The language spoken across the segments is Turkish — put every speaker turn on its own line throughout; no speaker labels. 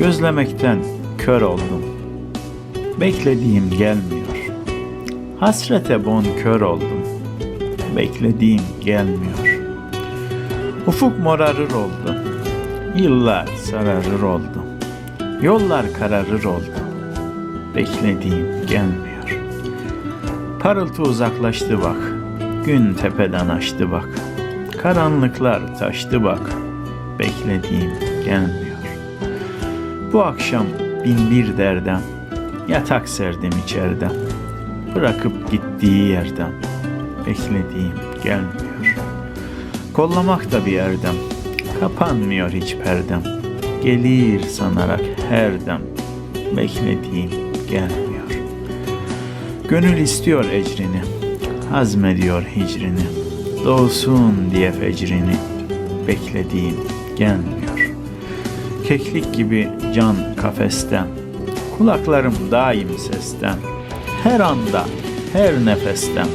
Gözlemekten kör oldum. Beklediğim gelmiyor. Hasrete bon kör oldum. Beklediğim gelmiyor. Ufuk morarır oldu. Yıllar sararır oldu. Yollar kararır oldu. Beklediğim gelmiyor. Parıltı uzaklaştı bak. Gün tepeden açtı bak. Karanlıklar taştı bak. Beklediğim gelmiyor. Bu akşam bin bir derdem. Yatak serdim içeriden. Bırakıp gittiği yerden. Beklediğim gelmiyor. Kollamak da bir erdem. Kapanmıyor hiç perdem. Gelir sanarak her dem. Beklediğim gelmiyor. Gönül istiyor ecrini. Hazmediyor hicrini. Doğsun diye fecrini. Beklediğim gelmiyor. Keklik gibi can kafesten. Kulaklarım daim sesten. Her anda, her nefesten.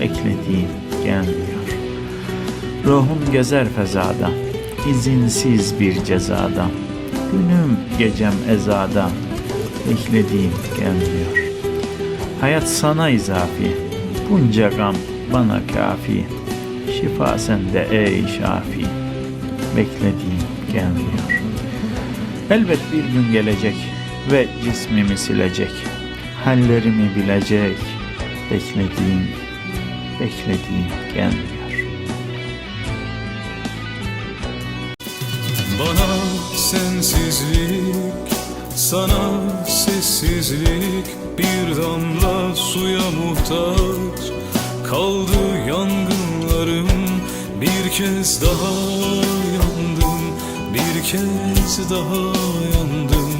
Beklediğim gelmiyor. Ruhum gezer fezada, izinsiz bir cezada. Günüm gecem ezada, beklediğim gelmiyor. Hayat sana izafi, bunca gam bana kafi. Şifa sende ey şafi, beklediğim gelmiyor. Elbet bir gün gelecek ve cismimi silecek. Hallerimi bilecek, beklediğim, beklediğim gelmiyor.
Bana sensizlik, sana sessizlik Bir damla suya muhtaç Kaldı yangınlarım Bir kez daha Bir kez daha yandım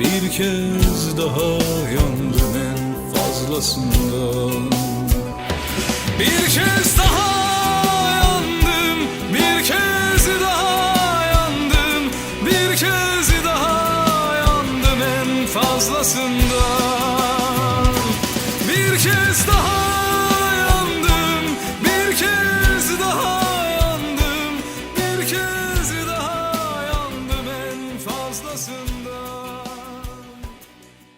Bir kez daha yandım en fazlasından bir kez daha yandım, bir kez daha yandım, bir kez daha yandım en fazlasından.